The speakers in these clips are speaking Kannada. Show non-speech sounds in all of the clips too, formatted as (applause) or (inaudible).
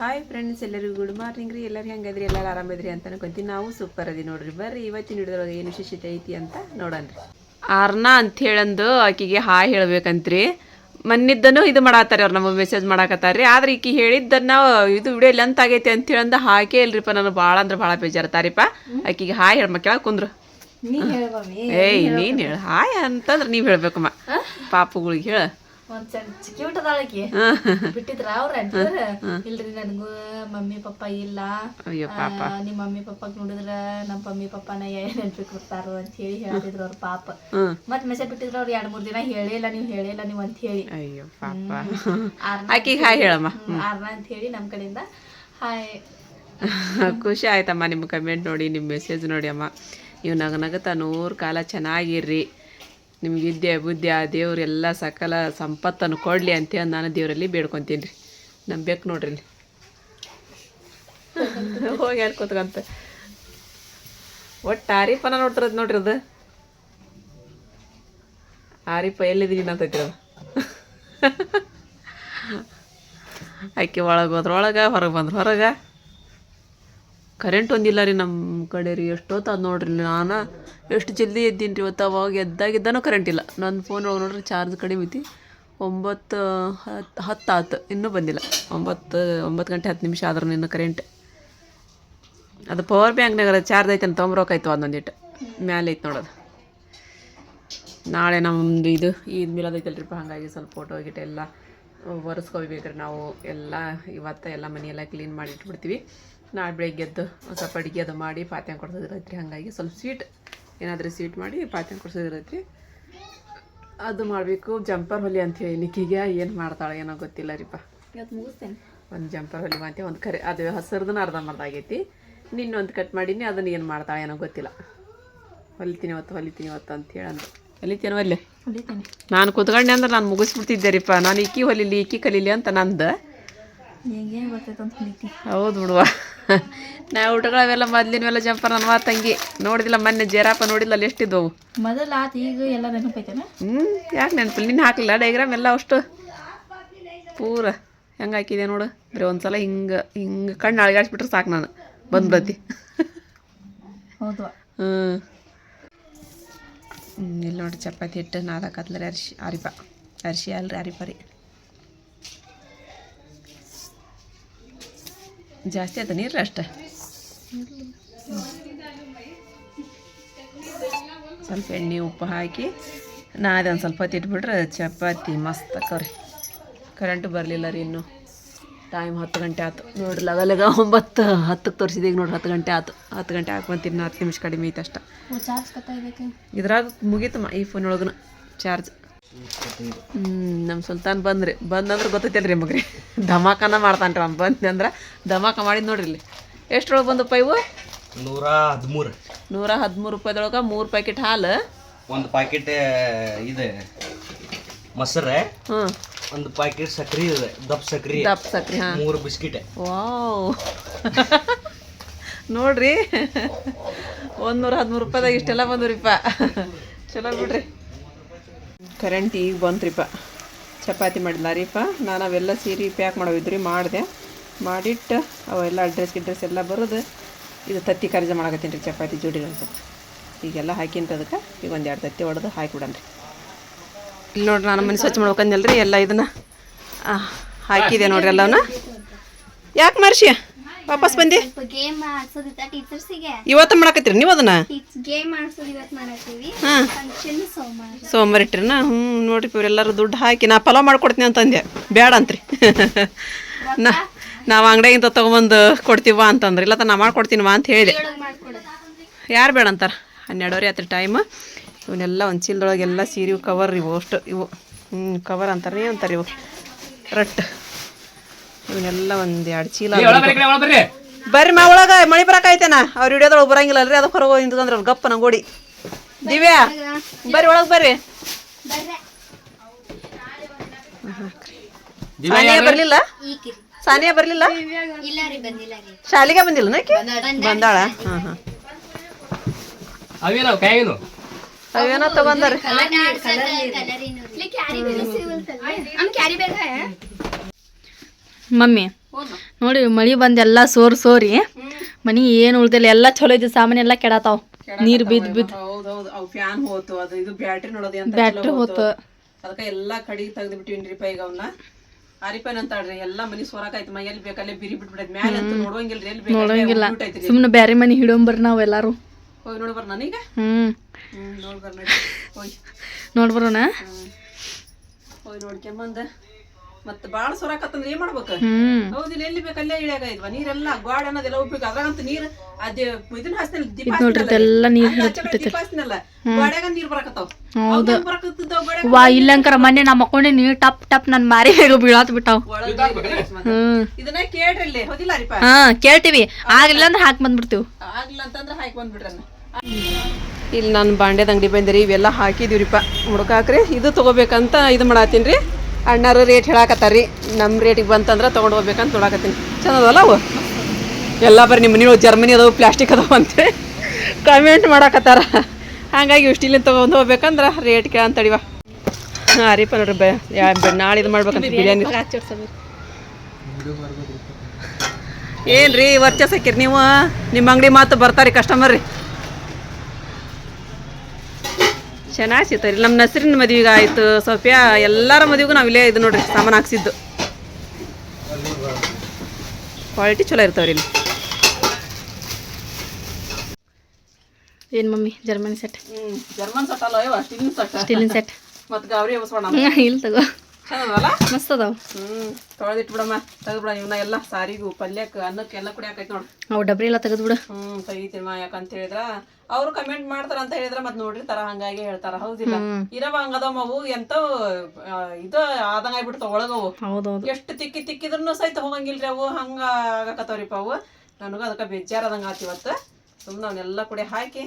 ಹಾಯ್ ಫ್ರೆಂಡ್ಸ್ ಎಲ್ಲರಿಗೂ ಗುಡ್ ಮಾರ್ನಿಂಗ್ ರೀ. ಎಲ್ಲರೂ ಹೆಂಗದ್ರಿ ಎಲ್ಲರೂ ಆರಾಮದ್ರಿ ಅಂತ ಅನ್ಕೊಂತೀನಿ ನಾವು ಸೂಪರ್ ಅದಿ ನೋಡ್ರಿ. ಬರ್ರಿ ಇವತ್ತಿನ ಹಿಡಿದ್ರೊಳಗೆ ಏನು ವಿಶೇಷತೆ ಐತಿ ಅಂತ ನೋಡನ್ರಿ ಆರ್ನ ಅಂತ ಹೇಳಂದು ಆಕಿಗೆ ಹಾಯ್ ಹೇಳ್ಬೇಕಂತ್ರಿ. ಮನ್ನಿದ್ದನು ಇದು ಮಾಡಾತಾರ ಅವ್ರು ನಮಗೆ ಮೆಸೇಜ್ ಮಾಡಾಕತ್ತಾರ್ರಿ. ಆದ್ರೆ ಈಕಿ ಹೇಳಿದ್ದನ್ನ ಇದು ವಿಡಿಯೋ ಲೆಂತ್ ಆಗೈತಿ ಅಂತ ಹೇಳಂದ ಹಾಕೇ ಇಲ್ರಿಪ್ಪ. ನಾನು ಭಾಳ ಅಂದ್ರೆ ಭಾಳ ಬೇಜಾರತಾರಿಪ್ಪ. ಆಕಿಗೆ ಹಾಯ್ ಹೇಳ್ಮ ಕೇಳ ಕುಂದ್ರು. ಏಯ್ ನೀನು ಹೇಳು ಹಾಯ್ ಅಂತಂದ್ರೆ ನೀವು ಹೇಳ್ಬೇಕಮ್ಮ ಪಾಪುಗಳಿಗೆ ಹೇಳ. ಕ್ಯೂಟ್ ಅದಾಳಕಿ ಬಿಟ್ಟಿದ್ರ ಅವ್ರ ಇಲ್ರಿ ನನ್ಗೂ ಮಮ್ಮಿ ಪಪ್ಪ ಇಲ್ಲ. ನಿಮ್ ಮಮ್ಮಿ ಪಪ್ಪಾಗ್ ನೋಡಿದ್ರ ನಮ್ ಮಮ್ಮಿ ಪಪ್ಪನ ನೆನ್ಪಿಕ್ ಬರ್ತಾರೋ ಅಂತ ಹೇಳಿ ಹೇಳಿದ್ರು ಅವ್ರ ಪಾಪ. ಮತ್ ಮೆಸೇಜ್ ಬಿಟ್ಟಿದ್ರ ಅವ್ರು ಎರಡ್ ಮೂರ್ ದಿನ ಹೇಳಿಲ್ಲ ನೀವ್ ಹೇಳಿಲ್ಲ ನೀವ್ (laughs) ಅಂತ ಹೇಳಿ. ಆರ್ನ ಅಂತ ಹೇಳಿ. ನಮ್ ಕಡೆಯಿಂದ ಹಾಯ್. (laughs) ಖುಷಿ ಆಯ್ತಮ್ಮ ನಿಮ್ ಕಮೆಂಟ್ ನೋಡಿ ನಿಮ್ ಮೆಸೇಜ್ ನೋಡಿ ಅಮ್ಮ. ನೀವು ನಗ ನಗತ ನೂರ್ ಕಾಲ ಚೆನ್ನಾಗಿರ್ರಿ. ನಿಮ್ಗೆ ವಿದ್ಯೆ, ಬುದ್ಧಿ, ಆ ದೇವರೆಲ್ಲ ಸಕಲ ಸಂಪತ್ತನ್ನು ಕೊಡಲಿ ಅಂತೇಳಿ ನಾನು ದೇವರಲ್ಲಿ ಬೇಡ್ಕೊತೀನಿ ರೀ. ನಂಬೇಕು ನೋಡ್ರಿ ಹೋಗಿ ಯಾರು ಕೂತ್ಕೊಂತ? ಒಟ್ಟು ಆರೀಫನ ನೋಡ್ತಿರೋದು ನೋಡ್ರಿ ಅದು. ಆರೀಫ ಎಲ್ಲಿದ್ದೀನಿ ಅದು ಆಕೆ ಒಳಗೆ ಹೋದ್ರೆ ಒಳಗೆ, ಹೊರಗೆ ಬಂದ್ರೆ ಹೊರಗೆ. ಕರೆಂಟ್ ಒಂದಿಲ್ಲ ರೀ ನಮ್ಮ ಕಡೆ ರೀ. ಎಷ್ಟೊತ್ತು ಅದು ನೋಡ್ರಿ ನಾನು ಎಷ್ಟು ಜಲ್ದಿ ಎದ್ದೀನಿ ರೀ ಇವತ್ತು ಅವಾಗ ಎದ್ದಾಗಿದ್ದಾನೂ ಕರೆಂಟ್ ಇಲ್ಲ. ನನ್ನ ಫೋನ್ ಒಳಗೆ ನೋಡ್ರಿ ಚಾರ್ಜ್ ಕಡಿಮೆ ಐತಿ. ಒಂಬತ್ತು ಹತ್ತು ಹತ್ತು ಆತು. ಇನ್ನೂ ಬಂದಿಲ್ಲ. ಒಂಬತ್ತು ಒಂಬತ್ತು ಗಂಟೆ ಹತ್ತು ನಿಮಿಷ ಆದ್ರೆ ನಿನ್ನ ಕರೆಂಟ್ ಅದು ಪವರ್ ಬ್ಯಾಂಕ್ನಾಗ ಚಾರ್ಜ್ ಐತೆ ಅಂತ ತೊಂಬರೋಕಾಯ್ತು ಅದೊಂದಿಟ್ಟು ಮ್ಯಾಲೆ ಐತೆ ನೋಡೋದು ನಾಳೆ ನಮ್ಮದು ಇದು ಈದ್ ಮಿಲದ್ ಐತಲ್ರಿಪ್ಪ ಹಾಗಾಗಿ ಸ್ವಲ್ಪ ಫೋಟೋ ಗಿಟ್ಟ ಎಲ್ಲ ಒರೆಸ್ಕೊಬೇಕ್ರಿ ನಾವು. ಎಲ್ಲ ಇವತ್ತು ಎಲ್ಲ ಮನೆಯೆಲ್ಲ ಕ್ಲೀನ್ ಮಾಡಿ ಇಟ್ಬಿಡ್ತೀವಿ. ನಾಳೆ ಬೆಳಿಗ್ಗೆ ಎದ್ದು ಒಂದು ಸ್ವಲ್ಪ ಅಡುಗೆ ಅದು ಮಾಡಿ ಪಾತ್ಯ ಕೊಡ್ಸೋದಿರತ್ರಿ. ಹಾಗಾಗಿ ಸ್ವಲ್ಪ ಸ್ವೀಟ್ ಏನಾದರೂ ಸ್ವೀಟ್ ಮಾಡಿ ಪಾತ್ಯ ಕೊಡ್ಸೋದಿರೈತಿ ಅದು ಮಾಡಬೇಕು. ಜಂಪರ್ ಹೊಲಿ ಅಂತ ಹೇಳಿ ನಿಕ್ಕಿಗೆ ಏನು ಮಾಡ್ತಾಳೆ ಏನೋ ಗೊತ್ತಿಲ್ಲ ರೀಪ್ಪ ಇವತ್ತು ಮುಗಿಸ್ತೇನೆ. ಒಂದು ಜಂಪರ್ ಹೊಲಿ ಮಾಡ್ತೀವಿ ಒಂದು ಕರೆ. ಅದು ಅರ್ಧ ಅರ್ಧಂಬರ್ಧ ಆಗೈತಿ ನಿನ್ನೊಂದು ಕಟ್ ಮಾಡೀನಿ ಅದನ್ನ ಏನು ಮಾಡ್ತಾಳೆ ಏನೋ ಗೊತ್ತಿಲ್ಲ. ಹೊಲಿತೀನಿ ಇವತ್ತು ಹೊಲಿತೀನಿ ಇವತ್ತು ಅಂತ ಹೇಳಂದು ಹೊಲಿತೇನೋ ಅಲ್ಲೇ? ಹೊಲಿತೇನೆ. ನಾನು ಕೂತ್ಕೊಂಡೆ ಅಂದ್ರೆ ನಾನು ಮುಗಿಸ್ಬಿಡ್ತಿದ್ದೆ ರೀಪ್ಪ ನಾನು ಇಕ್ಕಿ ಹೊಲಿಲಿ ಇಕ್ಕಿ ಕಲೀಲಿ ಅಂತ ನಂದು ಏನ್ ಗೊತ್ತೈತೆ ಅಂತ ಹೊಲಿತಿ ಹೌದು ಬಿಡುವ. ನಾ ಊಟಗಳವೆಲ್ಲ ಮೊದ್ಲಿನವೆಲ್ಲ ಜಂಪರ್ ನನ್ನ ತಂಗಿ. ನೋಡಿದಿಲ್ಲ ಮೊನ್ನೆ ಜೇರಾಪ ನೋಡಿಲ್ಲ ಅಲ್ಲಿ ಎಷ್ಟಿದ್ದವು? ಮೊದಲು ಆತ ಈಗ ಎಲ್ಲ ನೆನಪೈತೇನ? ಹ್ಞೂ ಯಾಕೆ ನೆನಪಿಲ್ಲ? ನಿನ್ನ ಹಾಕಲಿಲ್ಲ ಡೈಗ್ರಾಮ್ ಎಲ್ಲ ಅಷ್ಟು? ಪೂರ ಹೆಂಗೆ ಹಾಕಿದೆ ನೋಡು. ಬರೀ ಒಂದ್ಸಲ ಹಿಂಗೆ ಹಿಂಗೆ ಕಣ್ಣು ಅಳಗಾಡ್ಸ್ಬಿಟ್ರೆ ಸಾಕು ನಾನು. ಬಂದ್ಬಿಡತಿ ಹೌದು. ಹ್ಞೂ ಇಲ್ಲಿ ನೋಡಿ ಚಪಾತಿ ಹಿಟ್ಟು ನಾದಕತ್ಲರಿ ಅರ್ಶಿ ಅರಿಪ ಅರ್ಶಿ ಅಲ್ರಿ ಅರಿಪ ಜಾಸ್ತಿ ಆಯ್ತು ನೀರು ಅಷ್ಟೇ? ಸ್ವಲ್ಪ ಎಣ್ಣೆ ಉಪ್ಪು ಹಾಕಿ ನಾ ಅದೊಂದು ಸ್ವಲ್ಪ ಹೊತ್ತು ಇಟ್ಬಿಟ್ರೆ ಚಪಾತಿ ಮಸ್ತ್ ಅಕ್ಕವ್ರಿ ಕರೆಂಟ್ ಬರಲಿಲ್ಲ ರೀ ಇನ್ನು. ಟೈಮ್ ಹತ್ತು ಗಂಟೆ ಆಯ್ತು ನೋಡ್ರಿ ಲಗಲಗ ಒಂಬತ್ತು ಹತ್ತಕ್ಕೆ ತೋರಿಸಿದೆ ಈಗ ನೋಡ್ರಿ ಹತ್ತು ಗಂಟೆ ಆಯ್ತು ಹತ್ತು ಗಂಟೆ ಹಾಕ್ಬಂತೀನಿ ಇನ್ನು ಹತ್ತು ನಿಮಿಷ ಕಡಿಮೆ ಐತೆ ಅಷ್ಟ. ಇದ್ರಾಗ ಮುಗೀತಮ್ಮ ಈ ಫೋನ್ ಒಳಗನ. ಚಾರ್ಜ್ ಹ್ಞೂ ನಮ್ಮ ಸುಲ್ತಾನ್ ಬಂದ್ರಿ. ಬಂದಂದ್ರೆ ಗೊತ್ತೈತಲ್ರಿ ಮಗ್ರಿ ಧಮಾಕನ ಮಾಡ್ತಾನ್ರಿ ಅವ್ನು. ಬಂದ್ನಿ ಅಂದ್ರೆ ಧಮಾಕ ಮಾಡಿದ್ ನೋಡ್ರಿ ಇಲ್ಲಿ. ಎಷ್ಟ್ರೊಳಗೆ ಬಂದಪ್ಪ ಇವು? ನೂರ ಹದಿಮೂರು. ನೂರ ಹದಿಮೂರು ರೂಪಾಯಿದೊಳಗೆ ಮೂರು ಪ್ಯಾಕೆಟ್ ಹಾಲು. ಒಂದು ಪ್ಯಾಕೆಟ್ ಇದೆ ಮೊಸರು. ಹ್ಞೂ ಒಂದು ಪ್ಯಾಕೆಟ್ ಸಕ್ರಿ ಇದೆ ದಪ್ಪ ಸಕ್ರಿ. ದಪ್ಪ ಸಕ್ರಿ ಹಾಂ. ಮೂರು ಬಿಸ್ಕಿಟ್. ವಾವ್. ನೋಡ್ರಿ. ನೂರ ಹದಿಮೂರು ರೂಪಾಯಿದಾಗ ಇಷ್ಟೆಲ್ಲ ಬಂದ್ರಿಪ್ಪ ಚಲೋ ಬಿಡ್ರಿ. ಕರೆಂಟ್ ಈಗ ಬಂತ್ರಿಪ್ಪ ಚಪಾತಿ ಮಾಡಿದ್ಲಾರಿಪ್ಪ ನಾನು ಅವೆಲ್ಲ ಸೀರೆ ಪ್ಯಾಕ್ ಮಾಡೋವಿದ್ರಿ ಮಾಡಿದೆ. ಮಾಡಿಟ್ಟು ಅವೆಲ್ಲ ಅಡ್ರೆಸ್ ಗಿಡ್ರೆಸ್ ಎಲ್ಲ ಬರೋದು. ಇದು ತತ್ತಿ ಕರ್ಜ ಮಾಡಕತ್ತೀನಿ ರೀ ಚಪಾತಿ ಜೋಡಿ ಸ್ವಲ್ಪ. ಈಗೆಲ್ಲ ಹಾಕಿಂತ ಅದಕ್ಕೆ ಈಗ ಒಂದು ಎರಡು ತತ್ತಿ ಹೊಡೆದು ಹಾಕಿಬಿಡನ್ರಿ ಇಲ್ಲಿ ನೋಡ್ರಿ, ನಾನು ಮನೆ ಸ್ವಚ್ಛ ಮಾಡ್ಬೇಕಂದಲ್ರಿ, ಎಲ್ಲ ಇದನ್ನು ಹಾಕಿದೆ ನೋಡ್ರಿ ಎಲ್ಲವನ್ನ ಯಾಕೆ ಮರ್ಷಿ? ವಾಪಸ್ ಬಂದಿ? ಗೇಮ್ ಆಡ್ಸೋದಿತ್ತ ಟೀಚರ್ಸಿಗೆ ಇವತ್ತು ಮಾಡಕತ್ತೀರಿ ನೀವು ಅದನ್ನ? ಗೇಮ್ ಆಡ್ಸೋದು ಇವತ್ತು ಮಾಡತ್ತೀವಿ ಹಾಂ. ಫಂಕ್ಷನ್ ಸೋಮವಾರ. ಸೋಮವಾರ ಇಟ್ಟಿರಿನ? ಹ್ಞೂ ನೋಡ್ರಿ ಇವರೆಲ್ಲರೂ ದುಡ್ಡು ಹಾಕಿ ನಾ ಪಲಾವ್ ಮಾಡ್ಕೊಡ್ತೀನಿ ಅಂತಂದೆ. ಬೇಡ ಅಂತ್ರಿ. ನಾ ನಾವು ಅಂಗಡಿಯಿಂದ ತೊಗೊಂಬಂದು ಕೊಡ್ತೀವ ಅಂತಂದ್ರೆ ಇಲ್ಲ ನಾ ಮಾಡ್ಕೊಡ್ತೀನಿವಾ ಅಂತ ಹೇಳಿದೆ ಮಾಡ್ಕೊಡೋದು ಯಾರು ಬೇಡ ಅಂತಾರೆ? ಹನ್ನೆರಡುವರೆ ಆತ್ರಿ ಟೈಮ್ ಇವನ್ನೆಲ್ಲ ಒಂದು ಚೀಲದೊಳಗೆಲ್ಲ ಸೀರೆ ಕವರ್ ಇವು ಅಷ್ಟು. ಇವು ಹ್ಞೂ ಕವರ್ ಅಂತಾರೆ ಅಂತಾರೆ ಇವು. ರಟ್. ಇವನ್ನೆಲ್ಲ ಒಂದು ಎರಡು ಚೀಲ ಬರ್ರಿ. ಮಾ ಒಳಗೆ ಮಳಿ ಬರಕಾಯ್ತೇನ ಅವ್ರ ಹಿಡಿಯೋದೊಳಗೆ ಬರಂಗಿಲ್ಲ ಅಲ್ರಿ ಅದಕ್ಕೆ ಹೊರಗೆ ಅವ್ರು ಗಪ್ಪ ನಂಗೋಡಿ ದಿವ್ಯಾ ಬರ್ರಿ ಒಳಗೆ ಬರ್ರಿ. ಬರ್ರೆ ಸಾನಿಯಾ ಬರಲಿಲ್ಲ? ಸಾನಿಯಾ ಬರಲಿಲ್ಲ? ಶಾಲಿಗೆ ಬಂದಿಲ್ಲ ನಾಕಿ ಬಂದಾಳ. ಹಾಂ ಹಾಂ ಅವೇನೋ ತಗೊಂಡಾರಿ. ಮಮ್ಮಿ ನೋಡಿ ಮಳಿ ಬಂದ ಎಲ್ಲಾ ಸೋರ್ ಸೋರಿ. ಮನಿ ಏನು ಉಳ್ದಿಲ್ಲ ಎಲ್ಲಾ ಚಲೋ ಇದ್ದು ಸಾಮಾನ್ ಎಲ್ಲಾ ಕೆಡತಾವ್. ನೀರ್ ಬಿದ್ ಬಿದ್ ಫ್ಯಾನ್ ಹೋತು ಅದು ಇದು ಬ್ಯಾಟ್ರಿ ನೋಡೋದು ಅಂತ ಬ್ಯಾಟ್ರಿ ಹೋತು. ಅದಕ್ಕೆ ಎಲ್ಲಾ ಕಡಿಗೆ ತೆಗ್ದು ಬಿಟ್ಟಿನ್ರಿಪ್ಪ ಈಗ ಅವನ್ನ ಆರಿಪನ್ ಅಂತಾಳ್ರಿ ಎಲ್ಲಾ ಮನಿ ಸೋರಾಕಾಯ್ತು ಮೈ ಎಲ್ಲಿ ಬೇಕಲ್ಲೇ ಬಿರಿ ಬಿಟ್ಬಿಡದ್. ಮ್ಯಾಲೆ ಅಂತೂ ನೋಡೋಂಗಿಲ್ರಿ ಎಲ್ಲಿ ನೋಡೋಂಗಿಲ್ಲ. ಸುಮ್ನೆ ಬ್ಯಾರೆ ಮನಿ ಹಿಡೋಂಬರ್ ನಾವ್ ಎಲ್ಲಾರು. ಹೋಗಿ ನೋಡ್ಬರ್ ನನೀಗ ಹ್ಮ್. ನೋಡ್ಬರ್ ನೋಡಿ ಬರ್ ನೋಡಿ ಹೋಗಿ ನೋಡ್ಬರೋಣ ಹೋಗಿ ನೋಡ್ಕೊಂಬಂದ ಮತ್ತೆ ಬಾಳ ಸೊರಾಕತ್ತಂದ್ರ ಏನ್ ಮಾಡ್ಬೇಕು? ಹೌದು ಹೌದಿಲ್ಲ ಎಲ್ಲಿ ಬೇಕು ಅಲ್ಲೇ ಇಳಿಯಾಗೈತ್ವ ನೀರೆಲ್ಲ ಗ್ವಾಡ ಅನ್ನೋದೆಲ್ಲ ಉಪ್ಪಿಗೆ ಅದ್ರಾಗಂತ ನೀರ್ ಅದೇ ಇದನ್ನ ಹಾಸ್ತಿನಲ್ಲ ದೀಪ ನೀರ್ ಹಾಸ್ತಿನಲ್ಲ ಗ್ವಾಡ್ಯಾಗ ನೀರ್ ಬರಾಕತ್ತಾವ. ಗೋಡೆ ವಾ ಇಲ್ಲಂಕರ ಮೊನ್ನೆ ನಾ ಮಕ್ಕೊಂಡೆ ಟಪ್ ಟಪ್ ನನ್ ಮಾರಿ ಹೇಗ ಬೀಳಾತ್ ಬಿಟ್ಟಾವ್. ನೀರ್ ಇದನ್ನ ಕೇಳ್ರಿ ಇಲ್ಲಿ. ಹೌದಿಲ್ಲ ಅರಿಪ ಹಾ ಕೇಳ್ತೀವಿ. ಆಗ್ಲಿಲ್ಲ ಅಂದ್ರೆ ಹಾಕ್ ಬಂದ್ಬಿಡ್ತೀವಿ. ಆಗ್ಲಿಲ್ಲ ಅಂತಂದ್ರೆ ಹಾಕಿ ಬಂದ್ಬಿಟ್ರನ್ನ ಇಲ್ಲಿ ನಾನು ಬಾಂಡೆದ ಅಂಗಡಿ ಬಂದಿರಿ ಇವೆಲ್ಲ ಹಾಕಿದೀವ್ರಿಪ್ಪ ಹುಡ್ಕಾಕ್ರಿ ಇದು ತಗೋಬೇಕಂತ ಇದು ಮಾಡತ್ತೀನಿ ರೀ. ಅಣ್ಣಾರು ರೇಟ್ ಹೇಳಾಕತ್ತಾರ ನಮ್ಮ ರೇಟಿಗೆ ಬಂತಂದ್ರೆ ತೊಗೊಂಡು ಹೋಗ್ಬೇಕಂತ ನೋಡಾಕತ್ತೀನಿ ಚಂದದಲ್ಲ ಅವು? ಎಲ್ಲ ಬರೀ ನಿಮ್ಮ ನೀವು ಜರ್ಮನಿ ಅದಾವು ಪ್ಲಾಸ್ಟಿಕ್ ಅದಾವು ಅಂತ. ಕಮೆಂಟ್ ಮಾಡಾಕತ್ತಾರ. ಹಾಗಾಗಿ ಇಷ್ಟಿಲ್ಲಿಂದ ತೊಗೊಂಡು ಹೋಗ್ಬೇಕಂದ್ರೆ ರೇಟ್ ಕೇಳಂತ ತಡಿವ ಹಾಂ ರೀಪ ನೋಡ್ರಿ ಬೆ ಯಾ- ನಾಳೆ ಇದು ಮಾಡ್ಬೇಕಂತ ಬಿರಿಯಾನಿ ಏನು ರೀ ವರ್ಚಸ್ ಹಾಕಿರಿ ನೀವು? ನಿಮ್ಮ ಅಂಗಡಿ ಮಾತು ಬರ್ತಾರೆ ಕಸ್ಟಮರ್ ರೀ. ಚೆನ್ನಾಗಿ ಸಿಗ್ತಾರೆ ನಮ್ಮ ನಸರಿನ ಮದುವೆಗೆ ಆಯಿತು ಸೋಫಿಯಾ ಎಲ್ಲರ ಮದುವೆಗೂ ನಾವು ಇಲ್ಲೇ ಇದು ನೋಡ್ರಿ ಸಾಮಾನು ಹಾಕ್ಸಿದ್ದು. ಕ್ವಾಲಿಟಿ ಚಲೋ ಇರ್ತಾವ್ರಿ ಇಲ್ಲಿ. ಏನ್ mummy Germany set German set ಅಲ್ಲ ಸ್ಟೀಲಿನ ಸಟ್ ಸ್ಟೀಲಿನ ಸೆಟ್ ಮತ್ತು ಗೌರಿ ಇಲ್ಲಿ ಇಲ್ಲ ತಗೋ. ಚೆನ್ನಾಗಲ್ಲ ಮಸ್ತ್ ಅದಾವ. ಹ್ಞೂ ತೊಳೆದಿಟ್ಬಿಡಮ್ಮ. ತೆಗೆದ್ಬಿಡ ಇವನ್ನ ಎಲ್ಲ ಸಾರಿಗೂ ಪಲ್ಯಕ್ಕೆ ಅನ್ನಕ್ಕೆ ಎಲ್ಲ ಕುಡಿಯಾಕೈತೆ ನೋಡ್ರಿ ಅವು ಡಬ್ರಿ ಎಲ್ಲ ತೆಗೆದು ಬಿಡು ಹ್ಮ್ ತೆಗಿತೀನಮ್ಮ ಯಾಕಂತ ಹೇಳಿದ್ರ ಅವ್ರು ಕಮೆಂಟ್ ಮಾಡ್ತಾರ ಅಂತ ಹೇಳಿದ್ರ ಮತ್ ನೋಡಿರ್ತಾರ ಹಂಗಾಗಿ ಹೇಳ್ತಾರ. ಹೌದಿಲ್ಲ? ಇರವ ಹಂಗದವ ಮಗು ಎಂತ ಇದು ಆದಂಗ ಆಗ್ಬಿಡ್ತಾವ ಒಳಗವು. ಹೌದೌದು. ಎಷ್ಟು ತಿಕ್ಕಿ ತಿಕ್ಕಿದ್ರು ಸಹಿತ ಹೋಗಂಗಿಲ್ರಿ ಅವು ಹಂಗ ಆಗಕತ್ತವ್ರಿಪ ಅವು. ನನಗ ಅದಕ್ಕೆ ಬೇಜಾರದಂಗ ಆತಿವತ್ತು ಸುಮ್ಮನೆ ಅವನ್ನೆಲ್ಲ ಕೂಡ ಹಾಕಿ